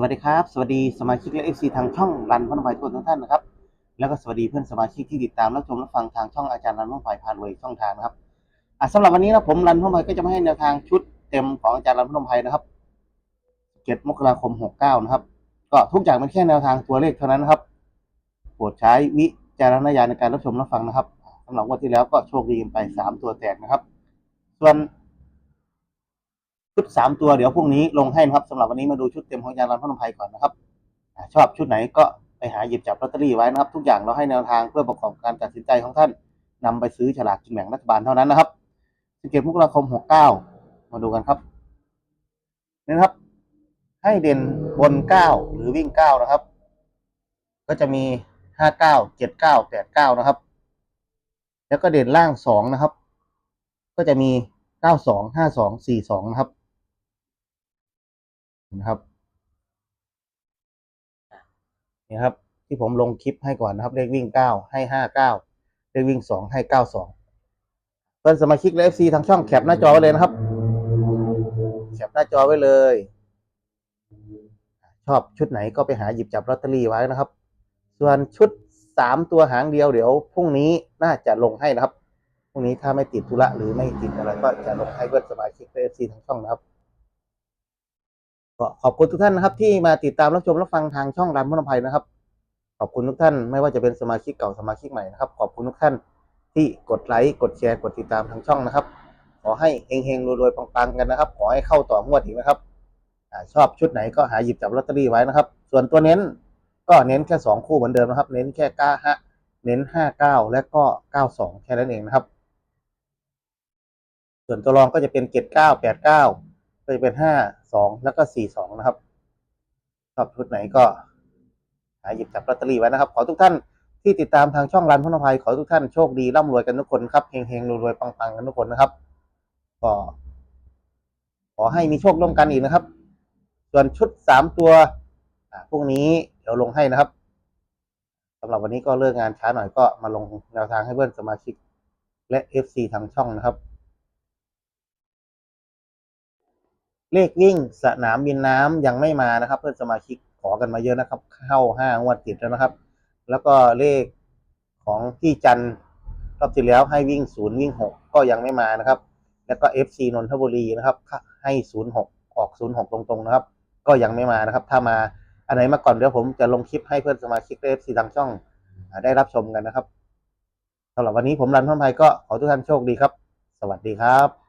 สวัสดีครับ สวัสดีสมาชิกและเอฟซีทางช่องรันพันธุ์ไฟทั่วทุกท่านนะครับ แล้วก็สวัสดีเพื่อนสมาชิกที่ติดตามรับชมรับฟังทางช่องอาจารย์รันพันธุ์ไฟพานเวยช่องทางนะครับอะสำหรับวันนี้นะผมรันพันธุ์ไฟก็จะมาให้แนวทางชุดเต็มของอาจารย์รันพันธุ์ไฟนะครับเจ็ดมกราคมหกเก้านะครับ ก็ทุกอย่างเป็นแค่แนวทางตัวเลขเท่านั้นนะครับ โปรดใช้วิจารณญาณในการรับชมรับฟังนะครับสำหรับวันที่แล้วก็โชคดีไปสามตัวแตกนะครับ ส่วน ชุดสามตัวเดี๋ยวพรุ่งนี้ลงให้นะครับสำหรับวันนี้มาดูชุดเต็มของอาจารย์รันพนมไพรก่อนนะครับชอบชุดไหนก็ไปหาหยิบจับลอตเตอรี่ไว้นะครับทุกอย่างเราให้แนวทางเพื่อประกอบการตัดสินใจของท่านนำไปซื้อฉลากกินแบ่งรัฐบาลเท่านั้นนะครับ17มกราคม69 มาดูกันครับนี่นะครับ ให้เด่นบน 9 หรือวิ่ง 9 นะครับ ก็จะมี 59 79 89 นะครับ แล้วก็เด่นล่าง 2 นะครับ ก็จะมี 92 52 42 นะครับ นะครับนี่ครับ ที่ผมลงคลิปให้ก่อนนะครับ เลขวิ่ง9ให้59เลขวิ่ง2ให้92เพื่อนสมาชิกและ FC ทางช่องแคปหน้าจอไว้เลยนะครับ แคปหน้าจอไว้เลย ชอบชุดไหนก็ไปหาหยิบจับลอตเตอรี่ไว้นะครับ ส่วนชุด3ตัวหางเดียวเดี๋ยวพรุ่งนี้น่าจะลงให้นะครับพรุ่งนี้ถ้าไม่ติดธุระหรือไม่ติดอะไรก็จะลงให้เพื่อนสมาชิกและ FC ทางช่องนะครับ ก็ขอบคุณทุกท่านนะครับ ที่มาติดตามรับชมรับฟังทางช่องรันพนมภัยนะครับ ขอบคุณทุกท่านไม่ว่าจะเป็นสมาชิกเก่าสมาชิกใหม่นะครับขอบคุณทุกท่านที่กดไลค์กดแชร์กดติดตามทางช่องนะครับ ขอให้เฮงๆรวยๆปังๆกันนะครับ ขอให้เข้าต่องวดอีกนะครับอชอบชุดไหนก็หาหยิบจับลอตเตอรี่ไว้นะครับ ส่วนตัวเน้นก็เน้นแค่สองคู่เหมือนเดิมนะครับ เน้นแค่เก้าฮะเน้นห้าเก้าและก็เก้าสองแค่นั้นเองนะครับ ส่วนตัวรองก็จะเป็นเจ็ดเก้าแปดเก้าก็จะเป็นห้าสองแล้วก็สี่สองนะครับชอบชุดไหนก็หาหยิบจับลอตเตอรี่ไว้นะครับ ขอทุกท่านที่ติดตามทางช่องรันพนภัยขอทุกท่านโชคดีร่ำรวยกันทุกคนครับเฮงๆรวยๆปังๆกันทุกคนนะครับก็ขอให้มีโชคร่วมกันอีกนะครับ ส่วนชุดสามตัวพรุ่งนี้เดี๋ยวลงให้นะครับสำหรับวันนี้ก็เลิกงานช้าหน่อยก็มาลงแนวทางให้เพื่อนสมาชิกและ FC ทางช่องนะครับ เลขวิ่งสนามบินน้ำยังไม่มานะครับ เพื่อนสมาชิกขอกันมาเยอะนะครับ เข้าห้างวดติดแล้วนะครับ แล้วก็เลขของพี่จันรอบที่แล้วให้วิ่งศูนย์วิ่งหกก็ยังไม่มานะครับ แล้วก็ FC นนทบุรีนะครับ ให้ศูนย์หกออกศูนย์หกตรงๆนะครับ ก็ยังไม่มานะครับ ถ้ามาอันไหนมาก่อนเดี๋ยวผมจะลงคลิปให้เพื่อนสมาชิกและ FC ทางช่องได้รับชมกันนะครับสำหรับวันนี้ผมรันพันภัยก็ขอทุกท่านโชคดีครับ สวัสดีครับ